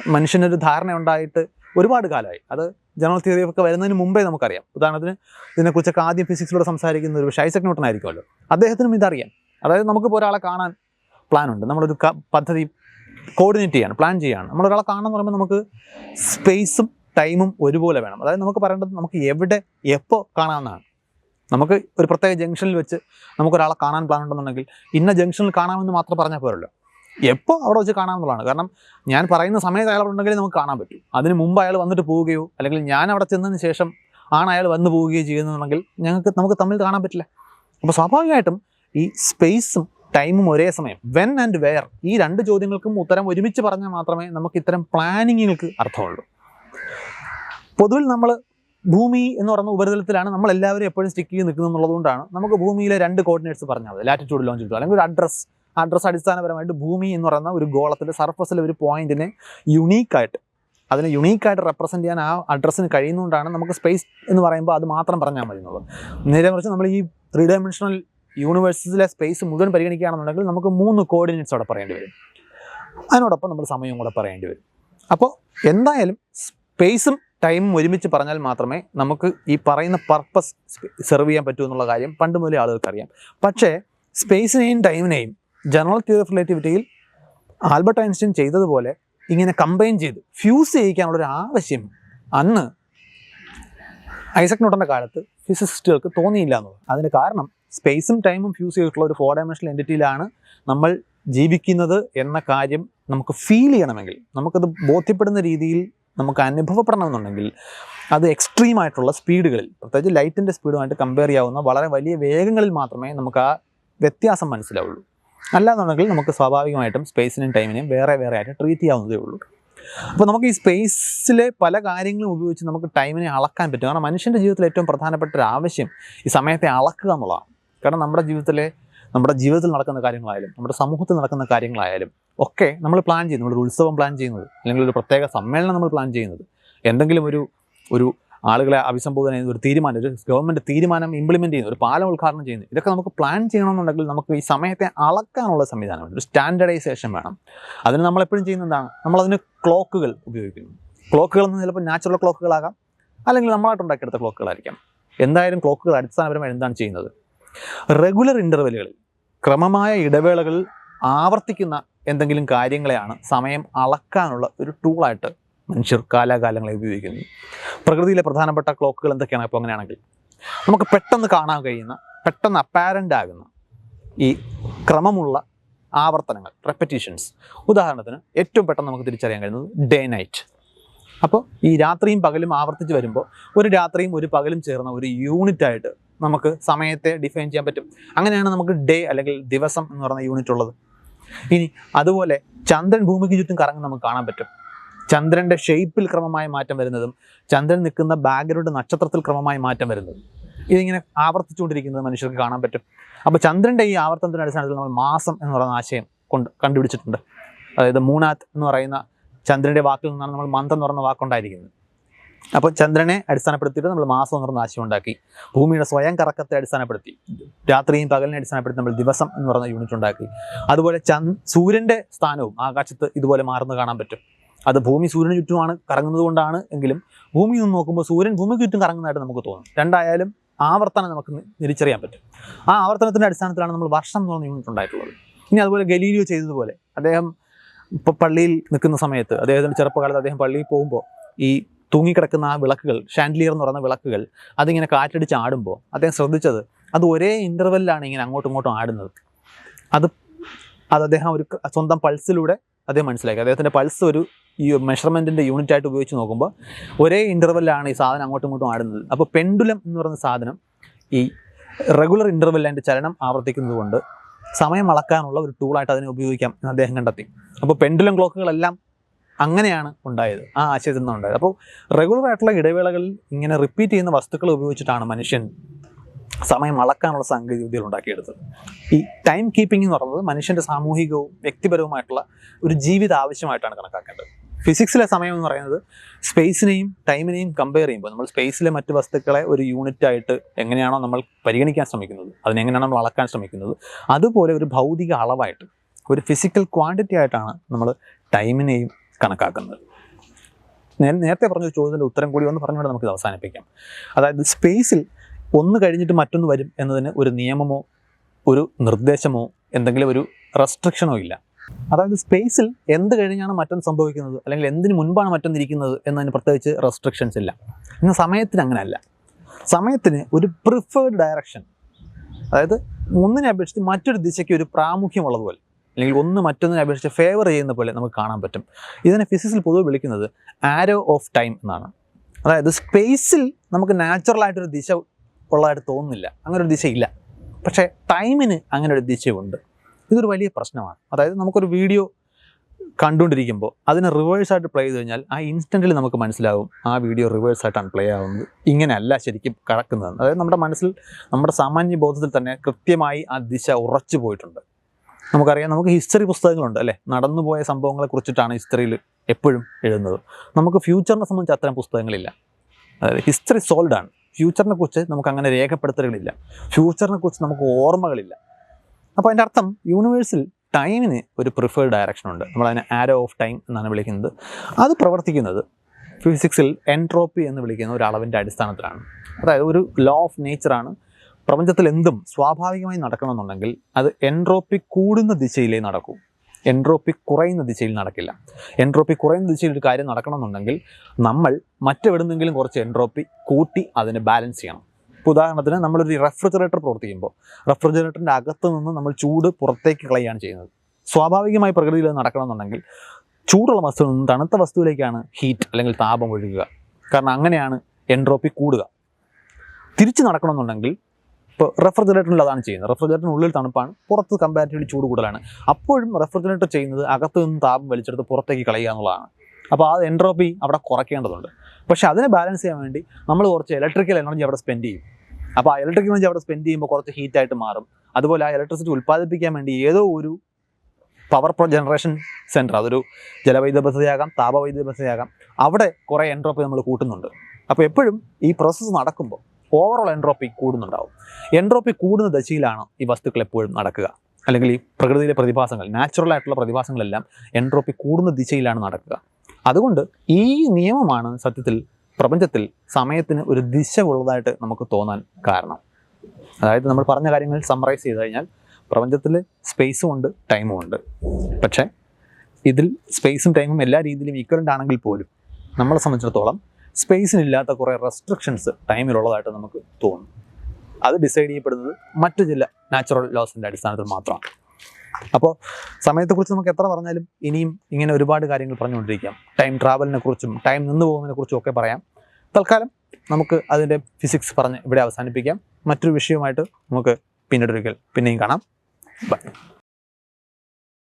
മനുഷ്യനൊരു ധാരണ ഉണ്ടായിട്ട് ഒരുപാട് കാലമായി. അത് ജനറൽ തിയറി ഒക്കെ വരുന്നതിന് മുമ്പേ നമുക്കറിയാം. ഉദാഹരണത്തിന് ഇതിനെക്കുറിച്ചൊക്കെ ആദ്യം ഫിസിക്സിലൂടെ സംസാരിക്കുന്ന ഒരു ഷൈസക് ന്യൂട്ടൺ ആയിരിക്കുമല്ലോ. അദ്ദേഹത്തിനും ഇതറിയാം. അതായത് നമുക്കിപ്പോൾ ഒരാളെ കാണാൻ പ്ലാനുണ്ട് നമ്മളൊരു പദ്ധതി കോർഡിനേറ്റ് ചെയ്യാണ് പ്ലാൻ ചെയ്യാണ്. നമ്മളൊരാളെ കാണാൻ പറയുമ്പോൾ നമുക്ക് സ്പേസും ടൈമും ഒരുപോലെ വേണം. അതായത് നമുക്ക് പറയേണ്ടത് നമുക്ക് എവിടെ എപ്പോൾ കാണാമെന്നാണ് നമുക്ക് ഒരു പ്രത്യേക ജംഗ്ഷനിൽ വെച്ച് നമുക്കൊരാളെ കാണാൻ പ്ലാൻ ഉണ്ടെന്നുണ്ടെങ്കിൽ ഇന്ന ജംഗ്ഷനിൽ കാണാമെന്ന് മാത്രം പറഞ്ഞാൽ പോരല്ലോ. എപ്പോൾ അവിടെ വെച്ച് കാണാമെന്നുള്ളതാണ് കാരണം ഞാൻ പറയുന്ന സമയത്ത് അയാൾ ഉണ്ടെങ്കിൽ നമുക്ക് കാണാൻ പറ്റും. അതിന് മുമ്പ് അയാൾ വന്നിട്ട് പോവുകയോ അല്ലെങ്കിൽ ഞാൻ അവിടെ ചെന്നതിന് ശേഷം ആണ് അയാൾ വന്നു പോവുകയോ ചെയ്യുന്നുണ്ടെങ്കിൽ ഞങ്ങൾക്ക് നമുക്ക് തമ്മിൽ കാണാൻ പറ്റില്ല. അപ്പോൾ സ്വാഭാവികമായിട്ടും ഈ സ്പേസും ടൈമും ഒരേ സമയം വെൻ ആൻഡ് വെയർ ഈ രണ്ട് ചോദ്യങ്ങൾക്കും ഉത്തരം ഒരുമിച്ച് പറഞ്ഞാൽ മാത്രമേ നമുക്ക് ഇത്തരം പ്ലാനിങ്ങുകൾക്ക് അർത്ഥമുള്ളൂ. പൊതുവിൽ നമ്മൾ ഭൂമി എന്ന് പറയുന്ന ഉപരിതലത്തിലാണ് നമ്മൾ എല്ലാവരും എപ്പോഴും സ്റ്റിക്ക് ചെയ്ത് നിൽക്കുന്നത് എന്നുള്ളതുകൊണ്ടാണ് നമുക്ക് ഭൂമിയിലെ രണ്ട് കോർഡിനേറ്റ്സ് പറഞ്ഞാൽ മതി. ലാറ്റിറ്റ്യൂഡ് ലോഞ്ചിറ്റ്യൂഡ് അല്ലെങ്കിൽ ഒരു അഡ്രസ് അഡ്രസ് അടിസ്ഥാനപരമായിട്ട് ഭൂമി എന്ന് പറയുന്ന ഒരു ഗോളത്തിന്റെ സർഫസിലെ ഒരു പോയിന്റിനെ യുണീക്കായിട്ട് അതിനെ യുണീക്കായിട്ട് റെപ്രസെന്റ് ചെയ്യാൻ ആ അഡ്രസ്സിന് കഴിയുന്നതുകൊണ്ടാണ് നമുക്ക് സ്പേസ് എന്ന് പറയുമ്പോൾ അത് മാത്രം പറഞ്ഞാൽ മതി എന്നുള്ളത്. നേരെ മറിച്ച് നമ്മൾ ഈ ത്രീ ഡയമെൻഷണൽ യൂണിവേഴ്സിലെ സ്പേസ് മുഴുവൻ പരിഗണിക്കുകയാണെന്നുണ്ടെങ്കിൽ നമുക്ക് മൂന്ന് കോർഡിനേറ്റ്സ് അവിടെ പറയേണ്ടി വരും. അതിനോടൊപ്പം നമ്മൾ സമയവും കൂടെ പറയേണ്ടി വരും. അപ്പോൾ എന്തായാലും സ്പേസും ടൈമും ഒരുമിച്ച് പറഞ്ഞാൽ മാത്രമേ നമുക്ക് ഈ പറയുന്ന പർപ്പസ് സെർവ് ചെയ്യാൻ പറ്റൂ എന്നുള്ള കാര്യം പണ്ട് മുതലേ ആളുകൾക്ക് അറിയാം പക്ഷേ സ്പേസിനെയും ടൈമിനെയും ജനറൽ തിയറി ഓഫ് റിലേറ്റിവിറ്റിയിൽ ആൽബർട്ട് ഐൻസ്റ്റീൻ ചെയ്തതുപോലെ ഇങ്ങനെ കമ്പൈൻ ചെയ്ത് ഫ്യൂസ് ചെയ്യിക്കാനുള്ള ഒരു ആവശ്യം അന്ന് ഐസക് ന്യൂട്ടന്റെ കാലത്ത് ഫിസിസിസ്റ്റുകൾക്ക് തോന്നിയില്ല എന്നുള്ളത്. അതിന് കാരണം സ്പേസും ടൈമും ഫ്യൂസ് ചെയ്തിട്ടുള്ള ഒരു ഫോർ ഡയമെൻഷണൽ എന്റിറ്റിയിലാണ് നമ്മൾ ജീവിക്കുന്നത് എന്ന കാര്യം നമുക്ക് ഫീൽ ചെയ്യണമെങ്കിൽ നമുക്കത് ബോധ്യപ്പെടുന്ന രീതിയിൽ നമുക്ക് അനുഭവപ്പെടണമെന്നുണ്ടെങ്കിൽ അത് എക്സ്ട്രീം ആയിട്ടുള്ള സ്പീഡുകളിൽ പ്രത്യേകിച്ച് ലൈറ്റിന്റെ സ്പീഡുമായിട്ട് കമ്പയർ ചെയ്യാവുന്ന വളരെ വലിയ വേഗങ്ങളിൽ മാത്രമേ നമുക്ക് ആ വ്യത്യാസം മനസ്സിലാവുള്ളൂ. അല്ലാന്നുണ്ടെങ്കിൽ നമുക്ക് സ്വാഭാവികമായിട്ടും സ്പേസിനെയും ടൈമിനെയും വേറെ വേറെ ആയിട്ട് ട്രീറ്റ് ചെയ്യാവുന്നതേ ഉള്ളൂ. അപ്പോൾ നമുക്ക് ഈ സ്പേസിലെ പല കാര്യങ്ങളും ഉപയോഗിച്ച് നമുക്ക് ടൈമിനെ അളക്കാൻ പറ്റും. കാരണം മനുഷ്യന്റെ ജീവിതത്തിൽ ഏറ്റവും പ്രധാനപ്പെട്ട ഒരു ആവശ്യം ഈ സമയത്തെ അളക്കുക എന്നുള്ളതാണ്. കാരണം നമ്മുടെ ജീവിതത്തിലെ നമ്മുടെ ജീവിതത്തിൽ നടക്കുന്ന കാര്യങ്ങളായാലും നമ്മുടെ സമൂഹത്തിൽ നടക്കുന്ന കാര്യങ്ങളായാലും ഒക്കെ നമ്മൾ പ്ലാൻ ചെയ്യുന്നു. നമ്മളൊരു ഉത്സവം പ്ലാൻ ചെയ്യുന്നത് അല്ലെങ്കിൽ ഒരു പ്രത്യേക സമ്മേളനം നമ്മൾ പ്ലാൻ ചെയ്യുന്നത്. എന്തെങ്കിലും ഒരു ഒരു ആളുകളെ അഭിസംബോധന ചെയ്യുന്ന ഒരു തീരുമാനം ഒരു ഗവൺമെന്റ് തീരുമാനം ഇംപ്ലിമെന്റ് ചെയ്യുന്നത് ഒരു പാലം ഉദ്ഘാടനം ചെയ്യുന്നത് ഇതൊക്കെ നമുക്ക് പ്ലാൻ ചെയ്യണമെന്നുണ്ടെങ്കിൽ നമുക്ക് ഈ സമയത്തെ അളക്കാനുള്ള സംവിധാനം ഒരു സ്റ്റാൻഡർഡൈസേഷൻ വേണം. അതിന് നമ്മൾ എപ്പോഴും ചെയ്യുന്നത് എന്താണ്? നമ്മളതിന് ക്ലോക്കുകൾ ഉപയോഗിക്കുന്നു. ക്ലോക്കുകൾ എന്ന് ചിലപ്പോൾ നാച്ചുറൽ ക്ലോക്കുകളാകാം അല്ലെങ്കിൽ നമ്മളായിട്ട് ഉണ്ടാക്കിയെടുത്ത ക്ലോക്കുകളായിരിക്കാം എന്തായാലും ക്ലോക്കുകൾ അടിസ്ഥാനപരമായി എന്താണ് ചെയ്യുന്നത്? റെഗുലർ ഇന്റർവെലുകളിൽ ക്രമമായ ഇടവേളകളിൽ ആവർത്തിക്കുന്ന എന്തെങ്കിലും കാര്യങ്ങളെയാണ് സമയം അളക്കാനുള്ള ഒരു ടൂളായിട്ട് മനുഷ്യർ കാലാകാലങ്ങളെ ഉപയോഗിക്കുന്നത് പ്രകൃതിയിലെ പ്രധാനപ്പെട്ട ക്ലോക്കുകൾ എന്തൊക്കെയാണ്? അപ്പോൾ അങ്ങനെയാണെങ്കിൽ നമുക്ക് പെട്ടെന്ന് കാണാൻ കഴിയുന്ന പെട്ടെന്ന് അപ്പാരന്റ് ആകുന്ന ഈ ക്രമമുള്ള ആവർത്തനങ്ങൾ റെപ്പറ്റീഷൻസ് ഉദാഹരണത്തിന് ഏറ്റവും പെട്ടെന്ന് നമുക്ക് തിരിച്ചറിയാൻ കഴിയുന്നത് ഡേ നൈറ്റ് അപ്പോൾ ഈ രാത്രിയും പകലും ആവർത്തിച്ച് വരുമ്പോൾ ഒരു രാത്രിയും ഒരു പകലും ചേർന്ന ഒരു യൂണിറ്റ് ആയിട്ട് നമുക്ക് സമയത്തെ ഡിഫൈൻ ചെയ്യാൻ പറ്റും. അങ്ങനെയാണ് നമുക്ക് ഡേ അല്ലെങ്കിൽ ദിവസം എന്ന് പറയുന്ന യൂണിറ്റ് ഉള്ളത്. ഇനി അതുപോലെ ചന്ദ്രൻ ഭൂമിക്ക് ചുറ്റും കറങ്ങുന്ന നമുക്ക് കാണാൻ പറ്റും. ചന്ദ്രന്റെ ഷേപ്പിൽ ക്രമമായ മാറ്റം വരുന്നതും ചന്ദ്രൻ നിൽക്കുന്ന ബാഗ്രൗണ്ട് നക്ഷത്രത്തിൽ ക്രമമായി മാറ്റം വരുന്നതും ഇതിങ്ങനെ ആവർത്തിച്ചുകൊണ്ടിരിക്കുന്നത് മനുഷ്യർക്ക് കാണാൻ പറ്റും. അപ്പോൾ ചന്ദ്രന്റെ ഈ ആവർത്തനത്തിന്റെ അടിസ്ഥാനത്തിൽ നമ്മൾ മാസം എന്ന് പറയുന്ന ആശയം കൊണ്ട് കണ്ടുപിടിച്ചിട്ടുണ്ട്. അതായത് മൂനാത്ത് എന്ന് പറയുന്ന ചന്ദ്രന്റെ വാക്കിൽ നിന്നാണ് നമ്മൾ മന്ത് എന്ന് പറയുന്ന വാക്കുണ്ടായിരിക്കുന്നത് അപ്പോൾ ചന്ദ്രനെ അടിസ്ഥാനപ്പെടുത്തിയിട്ട് നമ്മൾ മാസം എന്ന് പറയുന്ന ആശയം ഉണ്ടാക്കി. ഭൂമിയുടെ സ്വയം കറക്കത്തെ അടിസ്ഥാനപ്പെടുത്തി. രാത്രിയും പകലിനെ അടിസ്ഥാനപ്പെടുത്തി നമ്മൾ ദിവസം എന്ന് പറഞ്ഞ യൂണിറ്റ് ഉണ്ടാക്കി. അതുപോലെ ചന്ദ് സൂര്യന്റെ സ്ഥാനവും ആകാശത്ത് ഇതുപോലെ മാറുന്ന കാണാൻ പറ്റും. അത് ഭൂമി സൂര്യന് ചുറ്റുമാണ് കറങ്ങുന്നത് കൊണ്ടാണ് എങ്കിലും ഭൂമി നിന്ന് നോക്കുമ്പോൾ സൂര്യൻ ഭൂമിക്ക് ചുറ്റും കറങ്ങുന്നതായിട്ട് നമുക്ക് തോന്നും. രണ്ടായാലും ആവർത്തനം നമുക്ക് തിരിച്ചറിയാൻ പറ്റും. ആ ആവർത്തനത്തിന്റെ അടിസ്ഥാനത്തിലാണ് നമ്മൾ വർഷം എന്ന് പറഞ്ഞ യൂണിറ്റ് ഉണ്ടായിട്ടുള്ളത്. ഇനി അതുപോലെ ഗലീലിയോ ചെയ്തതുപോലെ അദ്ദേഹം ഇപ്പോൾ പള്ളിയിൽ നിൽക്കുന്ന സമയത്ത് അദ്ദേഹത്തിന്റെ ചെറുപ്പകാലത്ത് അദ്ദേഹം പള്ളിയിൽ പോകുമ്പോൾ ഈ തൂങ്ങിക്കിടക്കുന്ന ആ വിളക്കുകൾ ഷാൻഡ്ലിയർ എന്ന് പറയുന്ന വിളക്കുകൾ അതിങ്ങനെ കാറ്റടിച്ച് ആടുമ്പോൾ അദ്ദേഹം ശ്രദ്ധിച്ചത് അത് ഒരേ ഇന്റർവെല്ലാണ് ഇങ്ങനെ അങ്ങോട്ടും ഇങ്ങോട്ടും ആടുന്നത്. അത് അത് അദ്ദേഹം ഒരു സ്വന്തം പൾസിലൂടെ അദ്ദേഹം മനസ്സിലാക്കി. അദ്ദേഹത്തിന്റെ പൾസ് ഒരു ഈ മെഷർമെന്റിന്റെ യൂണിറ്റ് ആയിട്ട് ഉപയോഗിച്ച് നോക്കുമ്പോൾ ഒരേ ഇന്റർവെല്ലാണ് ഈ സാധനം അങ്ങോട്ടും ഇങ്ങോട്ടും ആടുന്നത്. അപ്പോൾ പെൻഡുലം എന്ന് പറയുന്ന സാധനം ഈ റെഗുലർ ഇന്റർവെല്ലിന്റെ ചലനം ആവർത്തിക്കുന്നത് കൊണ്ട് സമയം അളക്കാനുള്ള ഒരു ടൂളായിട്ട് അതിനെ ഉപയോഗിക്കാം എന്ന് അദ്ദേഹം കണ്ടെത്തി. അപ്പോൾ പെൻഡുലം ക്ലോക്കുകളെല്ലാം അങ്ങനെയാണ് ഉണ്ടായത് ആ ആശയത്തിൽ നിന്നാണ് ഉണ്ടായത്. അപ്പോൾ റെഗുലർ ആയിട്ടുള്ള ഇടവേളകളിൽ ഇങ്ങനെ റിപ്പീറ്റ് ചെയ്യുന്ന വസ്തുക്കൾ ഉപയോഗിച്ചിട്ടാണ് മനുഷ്യൻ സമയം അളക്കാനുള്ള സാങ്കേതിക വിദ്യകൾ ഉണ്ടാക്കിയെടുത്തത്. ഈ ടൈം കീപ്പിംഗ് എന്ന് പറയുന്നത് മനുഷ്യന്റെ സാമൂഹികവും വ്യക്തിപരവുമായിട്ടുള്ള ഒരു ജീവിത ആവശ്യമായിട്ടാണ് കണക്കാക്കേണ്ടത്. ഫിസിക്സിലെ സമയം എന്ന് പറയുന്നത് സ്പേസിനെയും ടൈമിനെയും കമ്പയർ ചെയ്യുമ്പോൾ നമ്മൾ സ്പേസിലെ മറ്റ് വസ്തുക്കളെ ഒരു യൂണിറ്റ് ആയിട്ട് എങ്ങനെയാണോ നമ്മൾ പരിഗണിക്കാൻ ശ്രമിക്കുന്നത് അതിനെങ്ങനെയാണോ നമ്മൾ അളക്കാൻ ശ്രമിക്കുന്നത് അതുപോലെ ഒരു ഭൗതിക അളവായിട്ട് ഒരു ഫിസിക്കൽ ക്വാണ്ടിറ്റി ആയിട്ടാണ് നമ്മൾ ടൈമിനെയും കണക്കാക്കുന്നത്. ഞാൻ നേരത്തെ പറഞ്ഞ ചോദ്യത്തിന്റെ ഉത്തരം കൂടി ഒന്ന് പറഞ്ഞുകൊണ്ട് നമുക്കിത് അവസാനിപ്പിക്കാം. അതായത് സ്പേസിൽ ഒന്ന് കഴിഞ്ഞിട്ട് മറ്റൊന്ന് വരും എന്നതിന് ഒരു നിയമമോ ഒരു നിർദ്ദേശമോ എന്തെങ്കിലും ഒരു റെസ്ട്രിക്ഷനോ ഇല്ല. അതായത് സ്പേസിൽ എന്ത് കഴിഞ്ഞാണ് മറ്റൊന്ന് സംഭവിക്കുന്നത് അല്ലെങ്കിൽ എന്തിന് മുൻപാണ് മറ്റൊന്ന് ഇരിക്കുന്നത് എന്നതിന് പ്രത്യേകിച്ച് റെസ്ട്രിക്ഷൻസ് ഇല്ല. ഇന്ന് സമയത്തിന് അങ്ങനെയല്ല. സമയത്തിന് ഒരു പ്രിഫേർഡ് ഡയറക്ഷൻ അതായത് ഒന്നിനെ അപേക്ഷിച്ച് മറ്റൊരു ദിശയ്ക്ക് ഒരു പ്രാമുഖ്യമുള്ളതുപോലെ അല്ലെങ്കിൽ ഒന്ന് മറ്റൊന്നിനെ അപേക്ഷിച്ച് ഫേവർ ചെയ്യുന്ന പോലെ നമുക്ക് കാണാൻ പറ്റും. ഇതിനെ ഫിസിക്സിൽ പൊതുവെ വിളിക്കുന്നത് ആരോ ഓഫ് ടൈം എന്നാണ്. അതായത് സ്പേസിൽ നമുക്ക് നാച്ചുറലായിട്ടൊരു ദിശ ഉള്ളതായിട്ട് തോന്നുന്നില്ല. അങ്ങനെ ഒരു ദിശയില്ല. പക്ഷേ ടൈമിന് അങ്ങനെ ഒരു ദിശയുണ്ട്. ഇതൊരു വലിയ പ്രശ്നമാണ്. അതായത് നമുക്കൊരു വീഡിയോ കണ്ടുകൊണ്ടിരിക്കുമ്പോൾ അതിനെ റിവേഴ്സായിട്ട് പ്ലേ ചെയ്ത് കഴിഞ്ഞാൽ ആ ഇൻസ്റ്റന്റിൽ നമുക്ക് മനസ്സിലാവും ആ വീഡിയോ റിവേഴ്സായിട്ടാണ് പ്ലേ ആവുന്നത്. ഇങ്ങനെയല്ല ശരിക്കും കടക്കുന്നത് അതായത് നമ്മുടെ മനസ്സിൽ നമ്മുടെ സാമാന്യ ബോധത്തിൽ തന്നെ കൃത്യമായി ആ ദിശ ഉറച്ചു പോയിട്ടുണ്ട് നമുക്കറിയാം നമുക്ക് ഹിസ്റ്ററി പുസ്തകങ്ങളുണ്ട് അല്ലേ? നടന്നുപോയ സംഭവങ്ങളെ കുറിച്ചിട്ടാണ് ഹിസ്റ്ററിയിൽ എപ്പോഴും എഴുതുന്നത്. നമുക്ക് ഫ്യൂച്ചറിനെ സംബന്ധിച്ച് അത്തരം പുസ്തകങ്ങളില്ല. അതായത് ഹിസ്റ്ററി സോൾഡ് ആണ്. ഫ്യൂച്ചറിനെ കുറിച്ച് നമുക്ക് അങ്ങനെ രേഖപ്പെടുത്തലുകളില്ല. ഫ്യൂച്ചറിനെ കുറിച്ച് നമുക്ക് ഓർമ്മകളില്ല. അപ്പോൾ അതിന്റെ അർത്ഥം യൂണിവേഴ്സിൽ ടൈമിന് ഒരു പ്രിഫേർഡ് ഡയറക്ഷൻ ഉണ്ട്. നമ്മളതിനെ ആരോ ഓഫ് ടൈം എന്നാണ് വിളിക്കുന്നത്. അത് പ്രവർത്തിക്കുന്നത് ഫിസിക്സിൽ എൻട്രോപ്പി എന്ന് വിളിക്കുന്ന ഒരു അളവിന്റെ അടിസ്ഥാനത്തിലാണ്. അതായത് ഒരു ലോ ഓഫ് നേച്ചറാണ് പ്രപഞ്ചത്തിൽ എന്തും സ്വാഭാവികമായി നടക്കണമെന്നുണ്ടെങ്കിൽ അത് എൻട്രോപ്പി കൂടുന്ന ദിശയിലേ നടക്കൂ. എൻട്രോപ്പി കുറയുന്ന ദിശയിൽ നടക്കില്ല. എൻട്രോപ്പി കുറയുന്ന ദിശയിൽ ഒരു കാര്യം നടക്കണമെന്നുണ്ടെങ്കിൽ നമ്മൾ മറ്റെവിടുന്നെങ്കിലും കുറച്ച് എൻട്രോപ്പി കൂട്ടി അതിനെ ബാലൻസ് ചെയ്യണം. ഇപ്പോൾ ഉദാഹരണത്തിന് നമ്മളൊരു റെഫ്രിജറേറ്റർ പ്രവർത്തിക്കുമ്പോൾ റെഫ്രിജറേറ്ററിന്റെ അകത്ത് നിന്ന് നമ്മൾ ചൂട് പുറത്തേക്ക് കളയുകയാണ് ചെയ്യുന്നത്. സ്വാഭാവികമായി പ്രകൃതിയിൽ നടക്കണമെന്നുണ്ടെങ്കിൽ ചൂടുള്ള വസ്തുവിൽ നിന്ന് തണുത്ത വസ്തുവിലേക്കാണ് ഹീറ്റ് അല്ലെങ്കിൽ താപം ഒഴുകുക. കാരണം അങ്ങനെയാണ് എൻട്രോപ്പി കൂടുക. തിരിച്ചു നടക്കണമെന്നുണ്ടെങ്കിൽ ഇപ്പോൾ അതാണ് ചെയ്യുന്നത്. റെഫ്രിജറേറ്ററിനുള്ളിൽ തണുപ്പാണ് പുറത്ത് കമ്പാരിറ്റീവ്ലി ചൂട് കൂടുതലാണ്. അപ്പോഴും റെഫ്രിജറേറ്റർ ചെയ്യുന്നത് അകത്ത് നിന്ന് താപം വലിച്ചെടുത്ത് പുറത്തേക്ക് കളയുക എന്നുള്ളതാണ്. അപ്പോൾ ആ എൻട്രോപ്പി അവിടെ കുറയ്ക്കേണ്ടതുണ്ട്. പക്ഷേ അതിനെ ബാലൻസ് ചെയ്യാൻ വേണ്ടി നമ്മൾ കുറച്ച് ഇലക്ട്രിക്കൽ എനർജി അവിടെ സ്പെൻഡ് ചെയ്യും. അപ്പോൾ ആ ഇലക്ട്രിക്കൽ എനർജി അവിടെ സ്പെൻഡ് ചെയ്യുമ്പോൾ കുറച്ച് ഹീറ്റായിട്ട് മാറും. അതുപോലെ ആ ഇലക്ട്രിസിറ്റി ഉൽപ്പാദിപ്പിക്കാൻ വേണ്ടി ഏതോ ഒരു പവർ പ്രോ ജനറേഷൻ സെന്റർ അതൊരു ജലവൈദ്യുത പദ്ധതിയാകാം താപവൈദ്യുത പദ്ധതിയാകാം അവിടെ കുറേ എൻട്രോപ്പി നമ്മൾ കൂട്ടുന്നുണ്ട്. അപ്പോൾ എപ്പോഴും ഈ പ്രോസസ്സ് നടക്കുമ്പോൾ ഓവറോൾ എൻട്രോപ്പി കൂടുന്നുണ്ടാവും. എൻട്രോപ്പി കൂടുന്ന ദശയിലാണ് ഈ വസ്തുക്കൾ എപ്പോഴും നടക്കുക. അല്ലെങ്കിൽ ഈ പ്രകൃതിയിലെ പ്രതിഭാസങ്ങൾ നാച്ചുറൽ ആയിട്ടുള്ള പ്രതിഭാസങ്ങളെല്ലാം എൻട്രോപ്പി കൂടുന്ന ദിശയിലാണ് നടക്കുക. അതുകൊണ്ട് ഈ നിയമമാണ് സത്യത്തിൽ പ്രപഞ്ചത്തിൽ സമയത്തിന് ഒരു ദിശ ഉള്ളതായിട്ട് നമുക്ക് തോന്നാൻ കാരണം. അതായത് നമ്മൾ പറഞ്ഞ കാര്യങ്ങൾ സമ്മറൈസ് ചെയ്ത് കഴിഞ്ഞാൽ പ്രപഞ്ചത്തിൽ സ്പേസും ഉണ്ട് ടൈമും ഉണ്ട്. പക്ഷേ ഇതിൽ സ്പേസും ടൈമും എല്ലാ രീതിയിലും ഈക്വലന്റ് ആണെങ്കിൽ പോലും നമ്മളെ സംബന്ധിച്ചിടത്തോളം സ്പേസിനില്ലാത്ത കുറേ റെസ്ട്രിക്ഷൻസ് ടൈമിലുള്ളതായിട്ട് നമുക്ക് തോന്നും. അത് ഡിസൈഡ് ചെയ്യപ്പെടുന്നത് മറ്റു ചില നാച്ചുറൽ ലോസിന്റെ അടിസ്ഥാനത്തിൽ മാത്രമാണ്. അപ്പോൾ സമയത്തെക്കുറിച്ച് നമുക്ക് എത്ര പറഞ്ഞാലും ഇനിയും ഇങ്ങനെ ഒരുപാട് കാര്യങ്ങൾ പറഞ്ഞുകൊണ്ടിരിക്കാം. ടൈം ട്രാവലിനെ കുറിച്ചും ടൈം നിന്ന് പോകുന്നതിനെ കുറിച്ചും ഒക്കെ പറയാം. തൽക്കാലം നമുക്ക് അതിന്റെ ഫിസിക്സ് പറഞ്ഞ് ഇവിടെ അവസാനിപ്പിക്കാം. മറ്റൊരു വിഷയവുമായിട്ട് നമുക്ക് പിന്നീട് ഒരിക്കൽ പിന്നെയും കാണാം. ബൈ